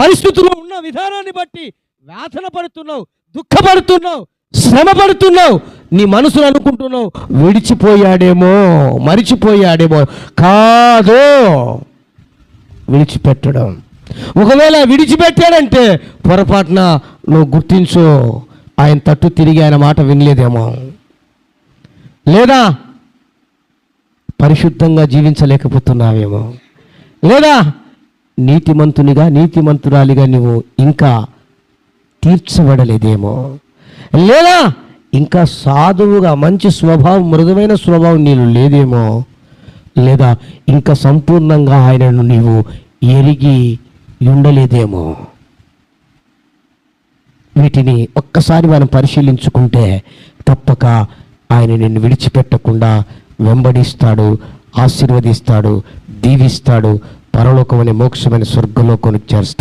పరిస్థితులు ఉన్న విధానాన్ని బట్టి వేదన పడుతున్నావు దుఃఖపడుతున్నావు శ్రమ పడుతున్నావు నీ మనసును అనుకుంటున్నావు విడిచిపోయాడేమో మరిచిపోయాడేమో కాదు. విడిచిపెట్టడం. ఒకవేళ విడిచిపెట్టాడంటే పొరపాటున నువ్వు గుర్తించు ఆయన తట్టు తిరిగి ఆయన మాట వినలేదేమో. లేదా పరిశుద్ధంగా జీవించలేకపోతున్నావేమో. లేదా నీతిమంతునిగా నీతిమంతురాలిగా నువ్వు ఇంకా తీర్చబడలేదేమో. లేదా ఇంకా సాధువుగా మంచి స్వభావం మృదువైన స్వభావం నీలో లేదేమో. లేదా ఇంకా సంపూర్ణంగా ఆయనను నీవు ఎరిగి ఉండలేదేమో. వీటిని ఒక్కసారి మనం పరిశీలించుకుంటే తప్పక ఆయన నిన్ను విడిచిపెట్టకుండా వెంబడిస్తాడు ఆశీర్వదిస్తాడు దీవిస్తాడు పరలోకమని మోక్షమైన స్వర్గలోకం చేస్తాడు